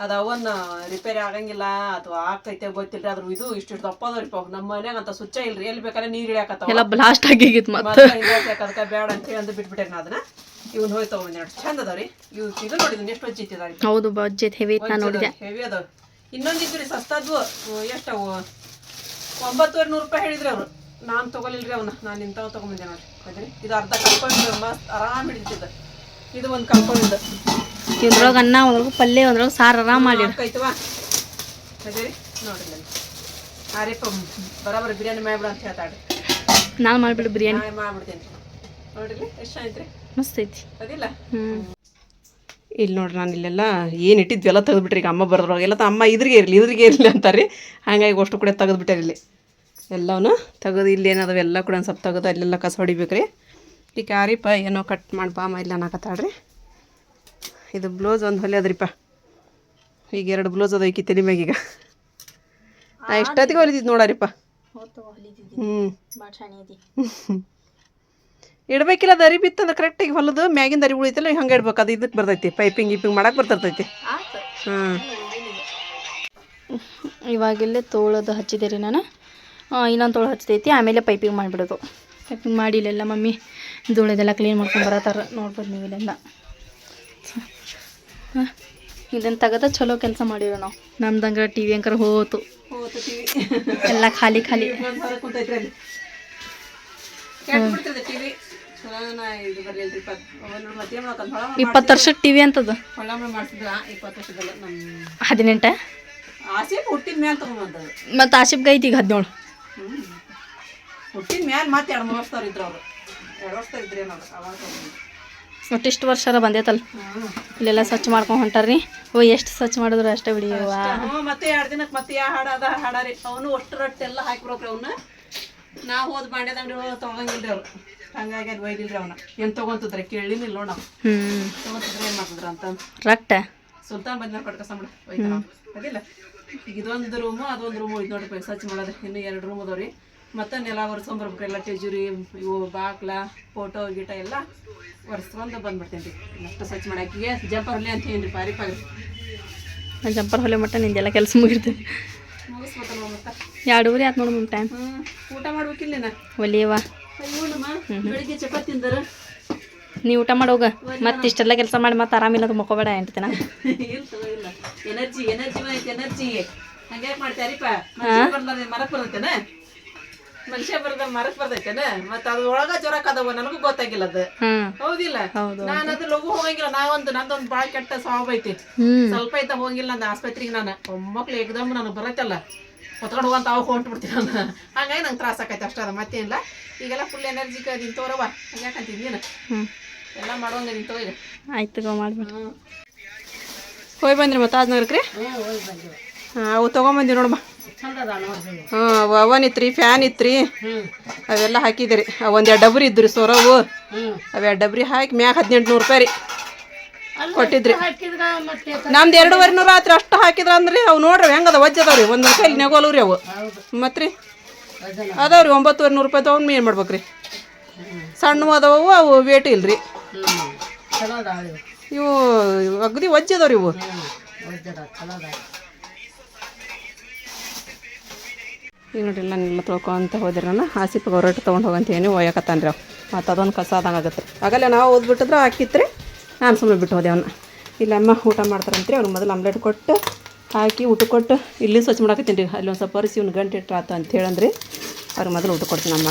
ಅದು ಅವನ್ನ ರಿಪೇರಿ ಆಗಂಗಿಲ್ಲ ಅಥವಾ ಆಗ್ತೈತೆ ಗೊತ್ತಿಲ್ಲ ಅದ್ರ ಇದು ಇಷ್ಟು ದಪ್ಪ ಅದ್ರಿ ಅವು ನಮ್ಮ ಮನ್ಯಾಗ ಅಂತ ಸುಚ್ಚ ಇಲ್ರಿ ಎಲ್ಲಿ ಬೇಕಾದ್ರೆ ನೀರು ಇಳಿಯಾಕತ್ತಾವ. ಎಲ್ಲ ಬ್ಲಾಸ್ಟ್ ಮತ್ತೆ. ಅದಕ್ಕೆ ಬೇಡ ಅಂತ ಹೇಳಿ ಅಂದು ಬಿಟ್ಬಿಟ್ಟೆ ನಾ ಅದನ್ನ. ಇವ್ನ ಒಂದ್ ಒಂದೆರಡು ಚಂದ ಅದಾವ್ರಿ ಇವ್ ಇದು ನೋಡಿದ್ನಿ ಎಷ್ಟು ವಜ್ಜಿ ಇಟ್ಟಿದಾರಿ ಹೌದು ಬಜೆಟ್ ಹೆವಿ ಇತ್ತು ನಾ ನೋಡಿದೆ. ಹೆವಿ ಅದಾವ. ಇನ್ನೊಂದು ಇದ್ರಿ ಸಸ್ತದ್ವು ಎಷ್ಟವು ಒಂಬತ್ತುವರೆ ನೂರು ರೂಪಾಯಿ ಹೇಳಿದ್ರಿ ಅವ್ರು. ನಾನು ತಗೊಲಿಲ್ರಿ ಅವನ್ನ ನಾನು ಇಂಥವ್ ತಗೊಂಬಂದೆ ನೋಡ್ರಿ. ಇದು ಅರ್ಧ ಕಲ್ಕೊಂಡು ಮಸ್ತ್ ಆರಾಮ್ ಹಿಡಿತಿದ್ದ. ಇದು ಒಂದು ಕಲ್ಕೊಂಡಿದ್ದ ಇದ್ರೊಳಗೆ ಅನ್ನ ಒಂದ್ರೊಳಗೆ ಪಲ್ಯ ಒಂದ್ರೊಳಗೆ ಸಾರು ಆರಾಮ್ ಮಾಡಿ ಆಯ್ತವಾ ಅದೇರಿ ನೋಡ್ರಿ ಅಲ್ಲಿ ಆರಿಪ್ಪ ಬರಾಬರಿ ಬಿರಿಯಾನಿ ಮಾಡ್ಬಿಡ ಅಂತ ನಾನು ಮಾಡಿಬಿಡು ಬಿರಿಯಾನಿ. ಮಾಡ್ಬಿಡ್ತೇನೆ. ನೋಡ್ರಿ ಎಷ್ಟು ಐತ್ರಿ ಮಸ್ತ್ ಐತಿ. ಅದಿಲ್ಲ? ಇಲ್ಲಿ ನೋಡ್ರಿ ನಾನು ಇಲ್ಲೆಲ್ಲ ಏನು ಇಟ್ಟಿದ್ವಿ ಎಲ್ಲ ತೆಗೆದ್ಬಿಟ್ರಿ ಈಗ ಅಮ್ಮ ಬರೋದ್ರೊಳಗೆ. ಎಲ್ಲ ತ- ಅಮ್ಮ ಇದ್ರಿಗೆ ಇರಲಿ ಇದ್ರಿಗೆ ಇರಲಿ ಅಂತಾರೆ. ಹಾಗಾಗಿ ಅಷ್ಟು ಕೂಡ ತೆಗೆದ್ಬಿಟ್ಟಾರೆ ಇಲ್ಲಿ. ಎಲ್ಲವೂ ತೆಗೆದು ಇಲ್ಲಿ ಏನದಾವ ಎಲ್ಲ ಕೂಡ ಒಂದು ಸ್ವಲ್ಪ ತೆಗೆದು ಅಲ್ಲೆಲ್ಲ ಕಸ ಹೊಡಿಬೇಕ್ರಿ. ಈ ಕ್ಯಾರಿಪ ಏನೋ ಕಟ್ ಮಾಡಿ ಬಾಮ್ಮ ಇಲ್ಲ ಇಲ್ಲಿ ಅನ್ನಕತ್ತಾಳ್ರಿ. ಇದು ಬ್ಲೌಸ್ ಒಂದು ಹೊಲಿಯೋದ್ರಿಪ್ಪ ಈಗ ಎರಡು ಬ್ಲೌಸ್ ಅದ ಈಕಿ ತಲೆ ಮ್ಯಾಗೀಗ ನಾ ಇಷ್ಟೊತ್ತಿಗೆ ಹೊಲಿದಿದ್ದು ನೋಡಾರಿಪ್ಪ. ಹ್ಞೂ (laughs) ಇಡ್ಬೇಕಿಲ್ಲ ದರಿ ಬಿತ್ತು ಬಿತ್ತಂದ್ರೆ ಕರೆಕ್ಟಾಗಿ ಹೊಲದು ಮ್ಯಾಗಿನ ದರಿ ಉಳಿತಲ್ಲ ಹಂಗೆ ಇಡ್ಬೇಕು. ಅದು ಇದಕ್ಕೆ ಬರ್ತೈತಿ ಪೈಪಿಂಗ್ ಗಿಪಿಂಗ್ ಮಾಡಕ್ಕೆ ಬರ್ತೈತಿ. ಹಾಂ. ಇವಾಗಿಲ್ಲೇ ತೋಳದು ಹಚ್ಚಿದೆ ರೀ ನಾನು. ಇನ್ನೊಂದು ತೋಳು ಹಚ್ಚಿದೈತಿ ಆಮೇಲೆ ಪೈಪಿಂಗ್ ಮಾಡಿಬಿಡೋದು. ಪೈಪಿಂಗ್ ಮಾಡಿಲ್ಲ ಇಲ್ಲೆಲ್ಲ ಮಮ್ಮಿ ಧೂಳದೆಲ್ಲ ಕ್ಲೀನ್ ಮಾಡ್ಕೊಂಡು ಬರತ್ತಾರ. ನೋಡ್ಬೋದು ನೀವು ಇಲ್ಲೆಲ್ಲ ಇದನ್ನು ತಗದ ಚಲೋ ಕೆಲಸ ಮಾಡಿರೋ ನಾವು. ನಮ್ದಂಗ ಟಿ ವಿ ಅಂಕರ್ ಹೋತು. ಎಲ್ಲ ಖಾಲಿ ಖಾಲಿ. ಇಪ್ಪತ್ತು ವರ್ಷ ಟಿ ವಿ ಅಂತದ? ಹದಿನೆಂಟ? ಗೈತಿ ಮತ್ತು ಐತಿ ಈಗ ಹದಿನೇಳು. ಹುಟ್ಟಿದ ಮ್ಯಾಲ ಮತ್ತೆ ಎರಡು ಮೂರು ವರ್ಷದವ್ರು ಇದ್ರು ಅವರು. ಎರಡು ವರ್ಷ ಇದ್ರಿ ಏನೋ ಅವಾಗ ಒಟ್ಟಿಷ್ಟು ವರ್ಷಾರ ಬಂದೈತಲ್ಲ. ಇಲ್ಲೆಲ್ಲ ಸ್ವಚ್ಛ ಮಾಡ್ಕೊಂಡು ಹೊಂಟಾರ್ರಿ. ಓ ಎಷ್ಟು ಸ್ವಚ್ಛ ಮಾಡಿದ್ರು ಅಷ್ಟೇ ಹ್ಞೂ ಮತ್ತೆ ಎರಡು ದಿನಕ್ಕೆ ಮತ್ತೆ ಯಾವ ಹಾಡ ಅದ ಹಾಡಾರಿ ಅವನು ಅಷ್ಟು ರೊಟ್ಟೆಲ್ಲ ಹಾಕ್ಬಿಡ್ರಿ ಅವನ್ನ ನಾವು ಹೋದ್ ಬಾಂಡ್ಯದ ಅಂಗಡಿ ಹೋಗಿ ತೊಗೊಂಗಿಲ್ರಿ ಅವ್ರು. ಹಂಗಾಗಿ ಅದು ಒಯ್ದಿಲ್ರಿ ಅವನ. ಏನು ತೊಗೊಂತಿದ್ರೆ? ಕೇಳಿನಿಲ್ಲ ನೋಡ ನಾವು. ತೊಗೊಂತಿದ್ರೆ ಏನು ಮಾಡ್ತಿದ್ರು ಅಂತ. ರಕ್ತ ಸುಲ್ತಾನ್ ಬಂದ ಕೊಟ್ಕಸಂಬಿಡ ಒಯ್ತಾರ ಅದಿಲ್ಲ ಈಗ ಇದೊಂದು ರೂಮು ಅದೊಂದು ರೂಮು ಇದು ನೋಡ್ರಿ ಸ್ವಚ್ಛ ಮಾಡೋದು. ಇನ್ನು ಎರಡು ರೂಮ್ ಅದಾವ್ರಿ. ಮತ್ತೆ ನೆಲ ಒರೆಸ್ಕೊಂಬರ್ಬೇಕು ಎಲ್ಲ ಟೆಜುರಿ ಇವು ಬಾಕ್ಲ ಫೋಟೋ ಗೀಟ ಎಲ್ಲ ಒರೆಸ್ಕೊಂಡು ಬಂದ್ಬಿಡ್ತೇನೆ ರೀ ಅಷ್ಟು ಸ್ವಚ್ಛ ಮಾಡಾಕಿಗೆ ಜಂಪರ್ ಹೊಲೆ ಅಂತ ಹೇಳಿ ಪಾರಿ ಪಾರಿ ನಾನು ಜಂಪರ್ ಹೊಲೆ ಮಟ್ಟ ನಿಂದೆಲ್ಲ ಕೆಲಸ ಮುಗಿರ್ತೇನೆ ಮುಗಿಸ್ಬೇಕಲ್ವ ಮತ್ತೆ. ಎರಡೂವರೆ ಆಯ್ತು ನೋಡು ನಿಮ್ಮ ಟೈಮ್ ಊಟ ಮಾಡ್ಬೇಕಿಲ್ಲ ನಾ ಒಲಿಯವ ಬೆಳಿಗ್ಗೆ ಚಪಾತಿ ತಿಂದರು ನೀ ಊಟ ಮಾಡೋಗ ಮತ್ತೆ ಇಷ್ಟೆಲ್ಲ ಕೆಲಸ ಮಾಡಿ ಮತ್ತೆ ಆರಾಮಿಲ್ಲ ಅದು ಮಕ್ಕೋಬೇಡ ಅಂತೀನ ಇಲ್ಲ ಎನರ್ಜಿ ಎನರ್ಜಿ ಎನರ್ಜಿ ಹಂಗೆ ಮಾಡ್ತಾರಿಪ್ಪ ಮರಕ್ಕೆ ಮರಕ್ ಬರ್ತೇನೆ ಮನುಷ್ಯ ಬರದ ಮರಕ್ ಬರ್ತೈತೇನ? ಮತ್ತ ಅದ್ರ ಒಳಗ ಜ್ವರಕ್ಕದವ ನನಗೂ ಗೊತ್ತಾಗಿಲ್ಲ ಅದು. ಹೌದಿಲ್ಲ? ನಾನ್ ಅದು ಲಘು ಹೋಗಂಗಿಲ್ಲ ನಾವೊಂದು ನಂದೊಂದು ಬಾಳ ಕೆಟ್ಟ ಸ್ವಭಾವ ಐತಿ. ಸ್ವಲ್ಪ ಐತ ಹೋಗಿಲ್ಲ ನಂದು ಆಸ್ಪತ್ರೆಗೆ ನಾನು ಒಮ್ಮಕ್ಳು ಏಕದಮ್ ನನಗೆ ಬರತ್ತಲ್ಲ. ಹೊತ್ಕೊಂಡು ಹೋಗಂತ ಅವಾಗ ಹೊಂಟ್ ಬಿಡ್ತೀನಿ ನಾನು. ಹಂಗಾಗಿ ನಂಗೆ ತ್ರಾಸ ಆಕೈತೆ ಅಷ್ಟ ಅದ ಮತ್ತೇನಿಲ್ಲ. ಈಗೆಲ್ಲ ಫುಲ್ ಎನರ್ಜಿಕ ನಿನ್ ತೋರವ ಯಾಕಂತೀನಿ ನೀನು? ಎಲ್ಲ ಮಾಡೋಂಗ ನಿನ್ ಈಗ ಆಯ್ತು ಮಾಡ್ಬೇಡ. ಹೋಗಿ ಬಂದ್ರಿ ಮತ್ತೆ ತಾಜ್ನಗರಕ್ಕೆ ಹಾಂ ಅವು ತೊಗೊಂಬಂದಿ ನೋಡಮ್ಮ ಹಾಂ ಅವನ್ ಇತ್ರಿ ಫ್ಯಾನ್ ಇತ್ರಿ. ಅವೆಲ್ಲ ಹಾಕಿದಿರಿ. ಒಂದೆರಡು ಎರಡು ಡಬ್ರಿ ಇದ್ರಿ ಸೊರವು. ಅವು ಎರಡು ಡಬ್ರಿ ಹಾಕಿ ಮ್ಯಾಗ ಹದಿನೆಂಟು ನೂರು ರೂಪಾಯಿ ರೀ. ಕೊಟ್ಟಿದ್ರಿ. ನಮ್ದು ಎರಡೂವರೆ ನೂರ ಆತ್ರಿ ಅಷ್ಟು ಹಾಕಿದ್ರ ಅಂದ್ರಿ ಅವು ನೋಡ್ರಿ ಹೆಂಗದ ವಜ್ಜ ಅದಾವ್ರಿ ಒಂದು ರೂಪಾಯಿ ನೆಗೋಲು ರೀ ಅವು. ಮತ್ತೆ ರೀ? ಅದಾವ್ರಿ ಒಂಬತ್ತುವರೆ ನೂರು ರೂಪಾಯಿ ತೊಗೊಂಡು ಏನು ಮಾಡ್ಬೇಕ್ರಿ ಸಣ್ಣವು ಅದಾವು ಅವು ವೇಟ್ ಇಲ್ರಿ. ಇವು ಅಗದಿ ವಜ್ಜ ಅದಾವ್ರಿ ಇವು. ಈಗ ನೋಡ್ರಿ ಎಲ್ಲ ನೆಲ್ಲ ತೊಳ್ಕೊಂತ ಹೋದ್ರಿ ನಾನು ಹಾಸಿಪ್ ಗೌರಟ್ಟು ತೊಗೊಂಡು ಹೋಗಂತೇನಿ ಒಯ್ಯಕತ್ತಾನ ರೀ ಅವು. ಮತ್ತು ಅದೊಂದು ಕಸ ಆದಂಗೆ ಆಗತ್ತೆ. ರೀ ಆಗಲ್ಲೇ, ನಾವು ಓದ್ಬಿಟ್ಟಿದ್ರೆ ಹಾಕಿತ್ರಿ ನಾನು ಸುಮ್ಮನೆ ಬಿಟ್ಟು ಹೋದೆ ಅವನ್ನ ಇಲ್ಲ, ಅಮ್ಮ ಊಟ ಮಾಡ್ತಾರಂತ್ರಿ ಅವ್ನಿಗೆ ಮೊದಲು ಆಮ್ಲೆಟ್ ಕೊಟ್ಟು ಹಾಕಿ, ಊಟ ಕೊಟ್ಟು ಇಲ್ಲಿ ಸ್ವಚ್ಛ ಮಾಡಾಕತ್ತೀನಿ ರೀ. ಅಲ್ಲಿ ಒಂದು ಸ್ವಲ್ಪ ಪರಿಸಿ ಇವ್ನು ಗಂಟೆ ಇಟ್ರಾತು ಅಂತ ಹೇಳಂದ್ರಿ ಅವ್ರಿಗೆ ಮೊದಲು ಊಟ ಕೊಡ್ತೀನಿ ಅಮ್ಮ.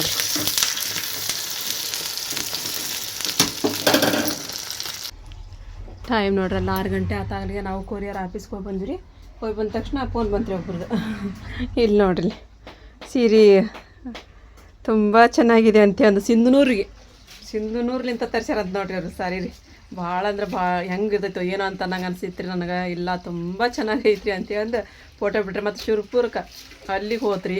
ಟೈಮ್ ನೋಡ್ರಲ್ಲ ಆರು ಗಂಟೆ ಆತಾಗಲಿಗೆ ನಾವು ಕೊರಿಯರ್ ಆಫೀಸ್ಗೆ ಹೋಗಿ ಬಂದ್ವಿ ಹೋಗಿ ಬಂದ ತಕ್ಷಣ ಫೋನ್ ಬಂತ್ರಿ ಒಬ್ರದ್ದು (laughs) ಇಲ್ಲಿ ನೋಡ್ರಿ. ಸೀರೆ ತುಂಬ ಚೆನ್ನಾಗಿದೆ ಅಂತ ಒಂದು ಸಿಂಧನೂರಿಗೆ. ಸಿಂಧನೂರ್ಲಿಂತ ತರ್ಸ್ಯಾರಂತ ನೋಡ್ರಿ ಅವ್ರು ಸಾರಿ ರೀ. ಭಾಳ ಅಂದ್ರೆ ಭಾಳ ಹೆಂಗೆ ಇರ್ತೈತೋ ಏನೋ ಅಂತ ನಂಗೆ ಅನ್ಸಿತ್ತು ನನಗೆ. ಇಲ್ಲ, ತುಂಬ ಚೆನ್ನಾಗೈತ್ರಿ ಅಂತ ಅಂದು ಫೋಟೋ ಬಿಟ್ರೆ ಮತ್ತು ಶಿವಪುರಕ್ಕೆ ಅಲ್ಲಿಗೆ ಹೋತ್ರಿ.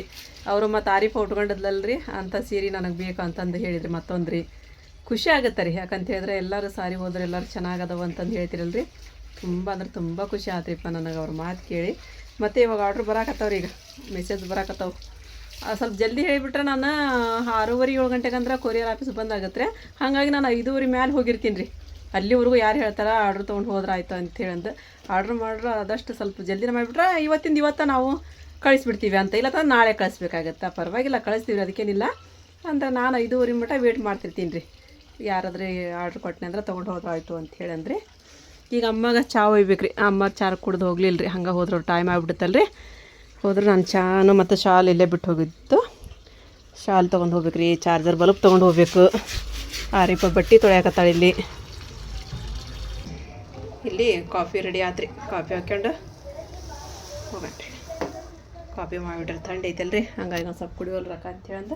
ಅವರು ಮತ್ತು ಆರಿಫ ಉಟ್ಕೊಂಡಿದ್ಲಲ್ರಿ ಅಂಥ ಸೀರೆ ನನಗೆ ಬೇಕು ಅಂತಂದು ಹೇಳಿದ್ರಿ ಮತ್ತೊಂದು ರೀ ಖುಷಿ ಆಗುತ್ತೆ ರೀ. ಯಾಕಂತ ಹೇಳಿದ್ರೆ ಎಲ್ಲರೂ ಸಾರಿ ಹೋದ್ರೆ ಎಲ್ಲರೂ ಚೆನ್ನಾಗದವ ಅಂತಂದು ಹೇಳ್ತಿರಲ್ರಿ. ತುಂಬ ಅಂದ್ರೆ ತುಂಬ ಖುಷಿ ಆತ್ರಿಪ್ಪ ನನಗೆ ಅವ್ರ ಮಾತು ಕೇಳಿ. ಮತ್ತು ಇವಾಗ ಆರ್ಡ್ರ್ ಬರಾಕತ್ತವ್ರಿ ಈಗ? ಮೆಸೇಜ್ ಬರಾಕತ್ತವು ಸ್ವಲ್ಪ ಜಲ್ದಿ ಹೇಳಿಬಿಟ್ರೆ ನಾನು ಆರೂವರೆ, ಏಳು ಗಂಟೆಗೆ ಅಂದ್ರೆ ಕೊರಿಯರ್ ಆಫೀಸ್ ಬಂದಾಗತ್ತೆ. ರೀ ಹಾಗಾಗಿ ನಾನು ಐದೂವರೆ ಮ್ಯಾಲೆ ಹೋಗಿರ್ತೀನಿ ರೀ. ಅಲ್ಲಿವರೆಗೂ ಯಾರು ಹೇಳ್ತಾರೆ, ಆರ್ಡ್ರ್ ತೊಗೊಂಡು ಹೋದ್ರೆ ಆಯ್ತು ಅಂತೇಳಂದು. ಆರ್ಡ್ರ್ ಮಾಡ್ರೆ ಆದಷ್ಟು ಸ್ವಲ್ಪ ಜಲ್ದಿನ ಮಾಡಿಬಿಟ್ರೆ ಇವತ್ತಿಂದ ಇವತ್ತ ನಾವು ಕಳಿಸ್ಬಿಡ್ತೀವಿ ಅಂತ. ಇಲ್ಲ ನಾಳೆ ಕಳಿಸ್ಬೇಕಾಗತ್ತೆ. ಪರವಾಗಿಲ್ಲ ಕಳಿಸ್ತೀವಿ ಅದಕ್ಕೇನಿಲ್ಲ. ಅಂದ್ರೆ ನಾನು ಐದೂವರೆ ಮಟ್ಟ ವೇಟ್ ಮಾಡ್ತಿರ್ತೀನಿ ರೀ. ಯಾರಾದ್ರೆ ಆರ್ಡ್ರ್ ಕೊಟ್ಟನೆ ಅಂದ್ರೆ ತೊಗೊಂಡು ಹೋದ್ರೆ ಆಯಿತು ಅಂತ ಹೇಳಂದ್ರಿ ಈಗ ಅಮ್ಮಗೆ ಚಾ ಒಯ್ಬೇಕು ರೀ ಅಮ್ಮ ಚಾರ್ ಕುಡ್ದು ಹೋಗ್ಲಿಲ್ಲ ರೀ ಹಂಗೆ ಹೋದ್ರೆ ಟೈಮ್ ಆಗ್ಬಿಡುತ್ತಲ್ಲ ಹೋದ್ರೆ ನಾನು ಚಾನು ಮತ್ತು ಶಾಲ್ ಇಲ್ಲೇ ಬಿಟ್ಟು ಹೋಗಿತ್ತು. ಶಾಲ್ ತೊಗೊಂಡು ಹೋಗ್ಬೇಕು ರೀ, ಚಾರ್ಜರ್ ಬಲ್ಬ್ ತೊಗೊಂಡು ಹೋಗ್ಬೇಕು. ಆರಿಪ ಬಟ್ಟೆ ತೊಳೆಯಕತ್ತಾಳೆ ಇಲ್ಲಿ. ಇಲ್ಲಿ ಕಾಫಿ ರೆಡಿ ಆತ್ರಿ. ಕಾಫಿ ಹಾಕ್ಕೊಂಡು ಹೋಗಣ್ರಿ ಕಾಫಿ ಮಾಡಿಬಿಟ್ರೆ ಥಂಡಿ ಐತಲ್ರಿ. ಹಂಗಾಗಿ ಒಂದು ಸ್ವಲ್ಪ ಕುಡಿಯೋಲ್ಲ ರೊಕ್ಕ ಅಂತೇಳಿ ಅಂದ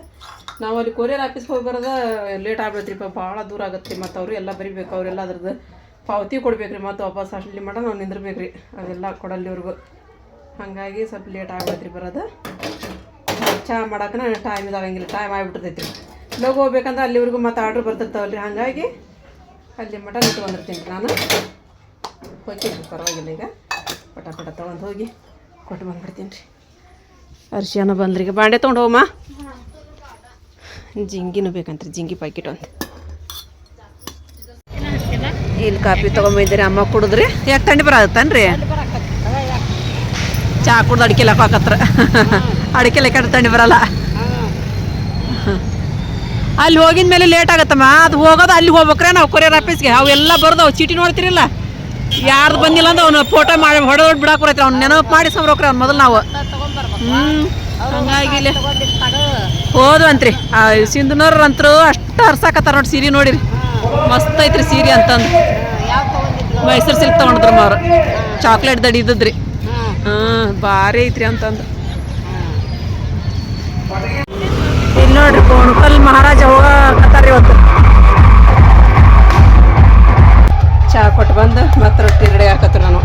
ನಾವು ಅಲ್ಲಿ ಕೊರಿಯರ್ ಆಫೀಸ್ಗೆ ಹೋಗಿ ಬರೋದ ಲೇಟ್ ಆಗ್ಬಿಡ್ತೀರಿಪ್ಪ ಭಾಳ ದೂರ ಆಗತ್ತೆ ಮತ್ತು ಅವರು ಎಲ್ಲ ಬರಿಬೇಕು, ಅವರೆಲ್ಲ ಅದ್ರದ್ದು ಪಾವತಿ ಕೊಡ್ಬೇಕು ರೀ ಮತ್ತು ವಾಪಸ್ ಅಷ್ಟಲ್ಲಿ ಮಟ ನಾವು ನಿಂದಿರ್ಬೇಕು ರೀ ಅದೆಲ್ಲ ಕೊಡಲ್ಲಿವ್ರಿಗೂ ಹಾಗಾಗಿ ಸ್ವಲ್ಪ ಲೇಟ್ ಆಗ್ಬಿಡ್ತ್ರಿ ಬರೋದು. ಚಹಾ ಮಾಡೋಕೆ ಟೈಮ್ ಇದಾವಂಗಿಲ್ಲ ಟೈಮ್ ಆಗಿಬಿಟ್ಟಿರ್ತೈತಿ ಲೋಗ ಹೋಗ್ಬೇಕಂದ್ರೆ ಅಲ್ಲಿವರೆಗೂ ಮತ್ತೆ ಆರ್ಡ್ರ್ ಬರ್ತಿರ್ತಾವಲ್ಲ ರೀ ಹಾಗಾಗಿ ಅಲ್ಲಿ ಮಟ ರೀ ನಾನು. ಹೋಗ್ತೀನಿ ಪರವಾಗಿಲ್ಲ ಈಗ. ಪಟ ಪಟ ತೊಗೊಂಡು ಹೋಗಿ ಕೊಟ್ಟು ಬಂದ್ಬಿಡ್ತೀನಿ ರೀ. ಅರ್ಶಿಯನ ಬಂದ್ರಿ ಈಗ. ಬಾಂಡೆ ತೊಗೊಂಡು ಹೋಗಮ್ಮ ಜಿಂಗಿನೂ ಬೇಕಂತ್ರಿ, ಜಿಂಗಿ ಪ್ಯಾಕೆಟ್ ಒಂದು. ಇಲ್ಲಿ ಕಾಫಿ ತೊಗೊಂಬಂದಿರಿ ಅಮ್ಮ ಕುಡಿದ್ರಿ. ಯಾಕೆ ಥಂಡಿ ಬರತ್ತನ್ರಿ ಚಾ ಕುಡ್ದು ಅಡಿಕೆ ಹಾಕತ್ರ. ಅಡಿಕೆ ಲೆಕ್ಕ ತಂಡಿ ಬರಲ್ಲ. ಅಲ್ಲಿ ಹೋಗಿದ ಮೇಲೆ ಲೇಟ್ ಆಗತ್ತಮ್ಮ. ಅದು ಹೋಗೋದು ಅಲ್ಲಿ ಹೋಗ್ಬೇಕ್ರೆ ನಾವು ಕೊರಿಯರ್ ಆಫೀಸ್ಗೆ. ಅವೆಲ್ಲ ಬರ್ದವು ಚೀಟಿ ನೋಡ್ತಿರಲ್ಲ. ಯಾರ್ದು ಬಂದಿಲ್ಲ ಅಂದ್ರೆ ಅವ್ನು ಫೋಟೋ ಮಾಡಿ ಹೊಡೆದು ಬಿಡಾಕ್ ಬರೈತ್ರಿ ಅವ್ನು ನೆನಪು ಮಾಡಿ ಸಂಬ್ರೋಕ್ರೆ ಅವ್ನು ಮೊದಲು ನಾವು. ಹ್ಞೂ ಹಂಗಾಗಿ ಇಲ್ಲಿ ಹೋದ್ವಂತ್ರಿ ಆ ಸಿಂಧುನವ್ರು ಅಂತರೂ ಅಷ್ಟು ಹರ್ಸಾಕತ್ತಾರ ನೋಡಿ ಸೀರೆ ನೋಡಿರಿ. ಮಸ್ತ್ ಐತ್ರಿ ಸೀರೆ ಅಂತಂದು. ಮೈಸೂರು ಸಿಲ್ಕ್ ತೊಗೊಂಡ್ರು ಅವ್ರು. ಚಾಕ್ಲೇಟ್ ದಡಿ ಇದ್ದದ್ರಿ. ಹಾಂ, ಭಾರಿ ಐತ್ರಿ ಅಂತಂದು. ಇಲ್ಲಿ ನೋಡ್ರಿ ಗೋಣಕಲ್ ಮಹಾರಾಜ ಹೋಗಕತ್ತಾರ ಇವತ್ತು. ಚಾ ಕೊಟ್ಟು ಬಂದು, ಮತ್ತೆ ರೊಟ್ಟಿ ರೆಡಿ ಹಾಕತ್ರಿ ನಾನು.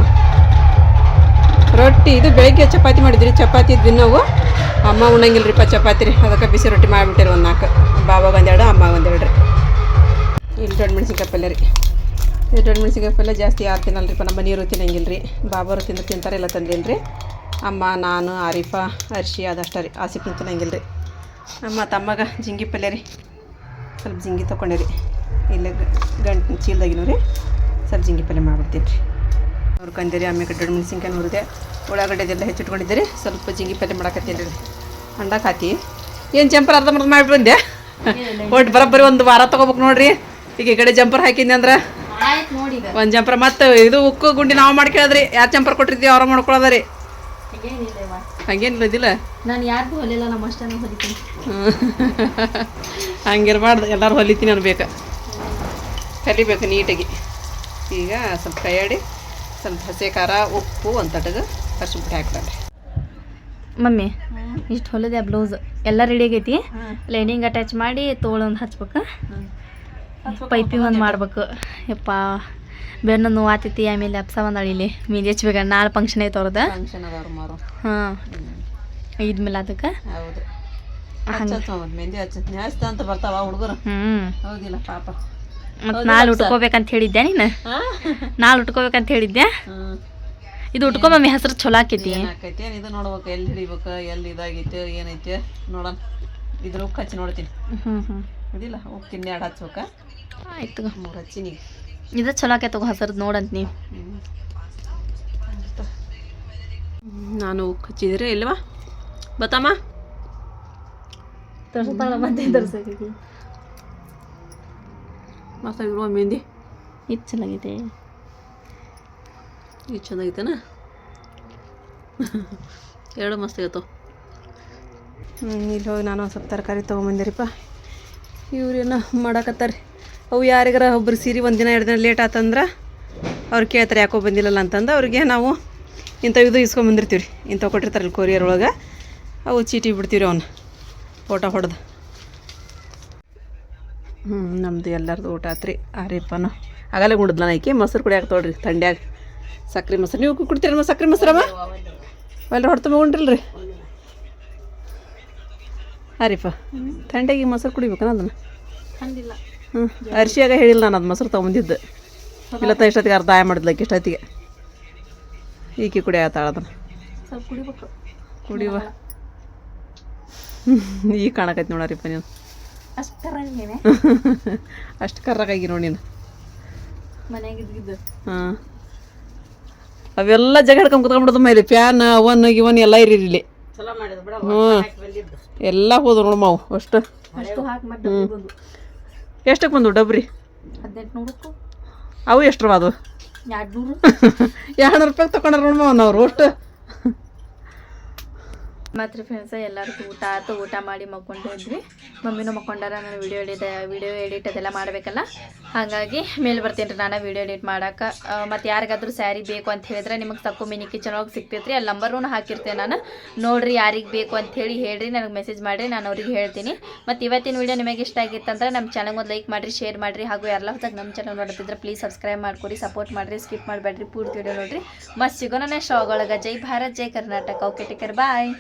ರೊಟ್ಟಿ, ಇದು ಬೆಳಿಗ್ಗೆ ಚಪಾತಿ ಮಾಡಿದ್ರಿ, ಚಪಾತಿ ಇದ್ವಿ ಅಮ್ಮ ಉಣ್ಣಂಗಿಲ್ರಿಪ್ಪ ಚಪಾತಿ ರೀ ಅದಕ್ಕೆ ಬಿಸಿ ರೊಟ್ಟಿ ಮಾಡಿಬಿಟ್ಟಿರಿ ಒಂದು ನಾಲ್ಕು. ಬಾಬಾಗ ಒಂದೆರಡು ಅಮ್ಮಾಗ ಒಂದೆರಡು ರೀ ಇಲ್ಲಿ ದೊಡ್ಡ ಮೆಣಸಿನ್ಕಾಯಿ ಪಲ್ಯ ರೀ ದೊಡ್ಡ ಮೆಣಸಿನ್ಕಾಯಿ ಪಲ್ಯ ಜಾಸ್ತಿ ಯಾರು ತಿನ್ನಲ್ರಿಪ್ಪ, ನಮ್ಮ ನೀರು ತಿನ್ನಂಗಿಲ್ಲ ರೀ ಬಾಬಾರು ತಿಂದು ತಿಂತಾರೆ, ಎಲ್ಲ ತಂದಿಲ್ಲ ರೀ ಅಮ್ಮ, ನಾನು, ಆರಿಫಾ ಅರ್ಶಿ ಅದಷ್ಟ ರೀ, ಆಸಿಫ್ನು ತಿನ್ನಂಗಿಲ್ಲ ರೀ ಅಮ್ಮ, ತಮ್ಮಗ ಜಿಂಗಿ ಪಲ್ಯ ರೀ. ಸ್ವಲ್ಪ ಜಿಂಗಿ ತೊಗೊಂಡೆ ರೀ. ಇಲ್ಲೇ ಗಂಟು ಚೀಲ್ದಾಗಿನ ರೀ. ಸ್ವಲ್ಪ ಜಿಂಗಿ ಪಲ್ಯ ಮಾಡ್ಬಿಡ್ತೀನಿ ರೀ. ಹುರ್ಕೊಂಡಿರಿ ಆಮೇಲೆ ಎರಡು ಮೆಣಸಿನ್ಕಾಯಿ ಹುರಿದೆ ಉಳ್ಳಾಗಡ್ಡೆದೆಲ್ಲ ಹೆಚ್ಚಿಟ್ಕೊಂಡಿದ್ದೀರಿ. ಸ್ವಲ್ಪ ಜಿಂಗಿ ಪಲ್ಯ ಮಾಡಾಕತ್ತೀನಿ ರೀ. ಅಂಡ ಕಾತಿ ಏನು ಜಂಪರ್ ಅರ್ಧ ಮರ್ಧ ಬಂದೆ ಒಟ್ಟು ಬರೋಬ್ಬರಿ ಒಂದು ವಾರ ತೊಗೋಬೇಕು ನೋಡಿರಿ. ಈಗ ಈ ಕಡೆ ಜಂಪರ್ ಹಾಕಿದ್ದೆ ಅಂದ್ರೆ ಆಯ್ತು ನೋಡಿ ಈಗ ಒಂದು ಜಂಪರ್ ಮತ್ತು ಇದು ಉಕ್ಕು ಗುಂಡಿ ನಾವು ಮಾಡ್ಕೇಳದ್ರಿ. ಯಾರು ಜಂಪರ್ ಕೊಟ್ಟಿರ್ತೀವಿ ಅವ್ರ ಮಾಡ್ಕೊಳದ್ರಿ. ರೀ ಏನಿಲ್ಲ ಹಂಗೇನಿಲ್ಲ ಇದಿಲ್ಲ. ನಾನು ಯಾರಿಗೂ ಹೊಲಿಲ್ಲ ನಮ್ಮ ಅಷ್ಟೇ ಹೊಲಿತೀನಿ. (laughs) ಹಂಗಿರ್ಬಾರ್ದು. ಎಲ್ಲರೂ ಹೊಲಿತೀನಿ ಅನ್ಬೇಕು. ಕಲಿಬೇಕು ನೀಟಾಗಿ. ಈಗ ಸ್ವಲ್ಪ ಕೈಯಾಡಿ ಸ್ವಲ್ಪ ಹಸಿ ಖಾರ ಉಪ್ಪು ಒಂದು ತಟಗ ಅರ್ಶಿಬಿಟ್ಟು ಹಾಕ್ತಾರೆ ಮಮ್ಮಿ ಇಷ್ಟು ಹೊಲಿದೆ ಬ್ಲೌಸ್ ಎಲ್ಲ ರೆಡಿ ಆಗೈತಿ? ಲೈನಿಂಗ್ ಅಟ್ಯಾಚ್ ಮಾಡಿ ತೋಳೊಂದು ಹಚ್ಬೇಕು? ಪೈಪಿಂಗ್ ಒಂದು ಮಾಡ್ಬೇಕು. ಯಪ್ಪ ಬೆನ್ನು ನೋವು ಆತೈತಿ ಆಮೇಲೆ ಅಪ್ಸ ಒಂದು ಅಳಿಲಿ. ಮೀದಿ ಹಚ್ಬೇಕು ನಾಳೆ ಫಂಕ್ಷನ್ ಐತೆ ಅವ್ರದ್ದು ಹಾಂ. ಇದ್ಮೇಲೆ ಮೇಲೆ ಅದಕ್ಕೆ ಮತ್ತೆ ಪಾಪ ನಾಳೆ ಉಟ್ಕೋಬೇಕಂತ ಹೇಳಿದ್ದೆ ನೀನು? ನಾಳೆ ಉಟ್ಕೋಬೇಕಂತ ಹೇಳಿದ್ದೆ ಇದು ಉಟ್ಕೊ ಮಮ್ಮಿ ಹೆಸರು ಚಲೋ ಆಕೈತಿ. ಇದು ನೋಡ್ಬೇಕು? ಎಲ್ಲಿ ಹಿಡಿಬೇಕು? ಎಲ್ಲಿ ಇದಾಗೈತೆ? ಏನೈತೆ? ನೋಡೋಣ. ಇದ್ರ ಕಚ್ಚಿ ಹಚ್ಚಿ ನೋಡ್ತೀನಿ. ಹ್ಞೂ ಹ್ಞೂ ಅದಿಲ್ಲ ಹೋಗ್ತೀನಿ ಎರಡು ಹಚ್ಚೋಕ ಆಯ್ತು ಮೂರು ಹಚ್ಚಿನಿ ಇದು ಚಲೋ ಆಕೈತೆ ತಗೋ ಹೆಸರು ನೋಡಂತ ನೀವು. ನಾನು ಹಚ್ಚಿದ್ರೆ ಇಲ್ವಾ? ಬತ್ತಮ್ಮ? ತರ್ಸ್ತಾಳ ಮತ್ತೆ ತರ್ಸಕ್ಕೆ ಮಸ್ತ್ ಆಗಿರುವ ಮೆಹಂದಿ ಇದು ಚೆನ್ನಾಗಿದೆ ಇದು ಚಂದಾಗೈತೇನ? ಎರಡು ಮಸ್ತ್ ಆಗತ್ತವ ಇಲ್ಲಿ ಹೋಗಿ ನಾನು ಒಂದು ಸ್ವಲ್ಪ ತರಕಾರಿ ತೊಗೊಂಬಂದಿರಿಪ್ಪ. ಇವ್ರೇನು ಮಾಡಾಕತ್ತಾರ ಅವು ಯಾರಿಗಾರ ಒಬ್ರು ಸೀರೆ ಒಂದು ದಿನ, ಎರಡು ದಿನ ಲೇಟ್ ಆತಂದ್ರೆ ಅವ್ರು ಕೇಳ್ತಾರೆ, ಯಾಕೋ ಬಂದಿಲ್ಲಲ್ಲ ಅಂತಂದು ಅವ್ರಿಗೆ ನಾವು ಇಂಥವು ಇದು ಇಸ್ಕೊಂಬಂದಿರ್ತೀವಿ ರೀ ಇಂಥವು ಕೊಟ್ಟಿರ್ತಾರಲ್ಲ ಕೊರಿಯರ್ ಒಳಗೆ. ಅವು ಚೀಟಿ ಬಿಡ್ತೀವಿ ರೀ ಅವನ್ನ ಫೋಟೋ ಹೊಡೆದು. ಹ್ಞೂ ನಮ್ಮದು ಎಲ್ಲರದು ಊಟ ಆತ್ರಿ. ಆರಿಪ್ಪನ ಆಗಲೇ ಗುಂಡದ್ಲ ಐಕೆ ಮೊಸರು ಕುಡಿಯಾಕ ತೊಗೊಳ್ರಿ ಥಂಡ್ಯಾಗ ಸಕ್ರೆ ಮೊಸರು. ನೀವು ಕುಡ್ತೀರಮ್ಮ ಸಕ್ರೆ ಮೊಸರಮ್ಮ ಎಲ್ಲರೂ ಹೊಡ್ತು ಉಂಡ್ರಿಲ್ರಿ ಆರಿಪ್ಪ ಥಂಡಾಗಿ ಮೊಸರು ಕುಡಿಬೇಕನ ಅದನ್ನು? ಹ್ಞೂ ಅರ್ಶಿಯಾಗ ಹೇಳಿಲ್ಲ ನಾನು ಅದು ಮೊಸರು ತೊಗೊಂಬಂದಿದ್ದು. ಇಲ್ಲ ತ ಇಷ್ಟೊತ್ತಿಗೆ ಅರ್ಧ ಆಯ ಮಾಡಿದ್ಲಕ್ಕೆ ಇಷ್ಟೊತ್ತಿಗೆ. ಈಕೆ ಕುಡಿಯತ್ತಾಳ ಅದನ್ನು. ಕುಡಿಬೇಕು. ಕುಡಿಯುವ. ಈಗ ಕಾಣಕೈತಿ ನೋಡರಿಪ್ಪ ನೀನು. ಅಷ್ಟು ಕರ್ರಾಗಿ ನೋಡಿ ನೀನು. ಹಾಂ. ಅವೆಲ್ಲ ಜಗ ಹಿಡ್ಕೊಂಡು ಕುತ್ಕೊಂಡ್ಬಿಡೋದು ಮೇಲೆ. ಫ್ಯಾನ್ ಅವನ್ ಇವನ್ ಎಲ್ಲ ಇರಿ ಇಲ್ಲಿ. ಹ್ಞೂ ಎಲ್ಲ ಹೋದ್ರು ನೋಡಮ್ಮ ಮಾವು ಅಷ್ಟು. ಅಷ್ಟು ಹಾಕಿ ಮತ್ತೆ ಬಂದು ಎಷ್ಟಕ್ಕೆ ಬಂದು ಡಬ್ರಿ? ಅವು ಎಷ್ಟ್ರವ ಅದು? ಎರಡು (laughs) ನೂರು ರೂಪಾಯಿ ತಗೊಂಡ್ರ ನೋಡಮ್ಮ ಮಾವನ್ ಅವ್ರು ಅಷ್ಟು. ಮತ್ತು ಫ್ರೆಂಡ್ಸ್ ಎಲ್ಲರಿಗೂ ಊಟ ಆಯ್ತು ಊಟ ಮಾಡಿ ಮಕ್ಕೊಂಡು ಹೋದ್ವಿ. ಮಮ್ಮಿನೂ ಮಕ್ಕೊಂಡಾರ, ನಾನು ವಿಡಿಯೋ ಎಡಿಟ್ ವಿಡಿಯೋ ಎಡಿಟ್ ಅದೆಲ್ಲ ಮಾಡಬೇಕಲ್ಲ? ಹಾಗಾಗಿ ಮೇಲೆ ಬರ್ತೀನಿ ರೀ ನಾನು ವಿಡಿಯೋ ಎಡಿಟ್ ಮಾಡೋಕೆ. ಮತ್ತು ಯಾರಿಗಾದ್ರೂ ಸ್ಯಾರಿ ಬೇಕು ಅಂತ ಹೇಳಿದ್ರೆ ನಿಮಗೆ ತಕ್ಕು ಮಿನಿ ಕಿಚನ್ ಒಳಗೆ ಸಿಗ್ತೈತೆ ರೀ ಅಲ್ಲಿ ನಂಬರೂ ಹಾಕಿರ್ತೇನೆ ನಾನು. ನೋಡ್ರಿ ಯಾರಿಗೆ ಬೇಕು ಅಂತ ಹೇಳಿ ಹೇಳ್ರಿ, ನನಗೆ ಮೆಸೇಜ್ ಮಾಡಿರಿ, ನಾನು ಅವ್ರಿಗೆ ಹೇಳ್ತೀನಿ. ಮತ್ತು ಇವತ್ತಿನ ವಿಡಿಯೋ ನಿಮಗೆ ಇಷ್ಟ ಆಗಿತ್ತಂದ್ರೆ ನಮ್ಮ ಚಾನಲ್ಗೆ ಒಂದು ಲೈಕ್ ಮಾಡಿರಿ ಶೇರ್ ಮಾಡಿರಿ. ಹಾಗೂ ಎಲ್ಲ ಹೊತ್ತಾಗ ನಮ್ಮ ಚಾನಲ್ ನೋಡ್ತಿದ್ರೆ ಪ್ಲೀಸ್ ಸಬ್ಸ್ಕ್ರೈಬ್ ಮಾಡ್ಕೊರಿ ಸಪೋರ್ಟ್ ಮಾಡಿರಿ ಸ್ಕಿಪ್ ಮಾಡಬೇಡ್ರಿ. ಪೂರ್ತಿ ವಿಡಿಯೋ ನೋಡಿರಿ. ಮಸ್ತ್ ಸಿಗೋಣ ಒಳಗೆ. ಜೈ ಭಾರತ್, ಜೈ Karnataka. Okay take care bye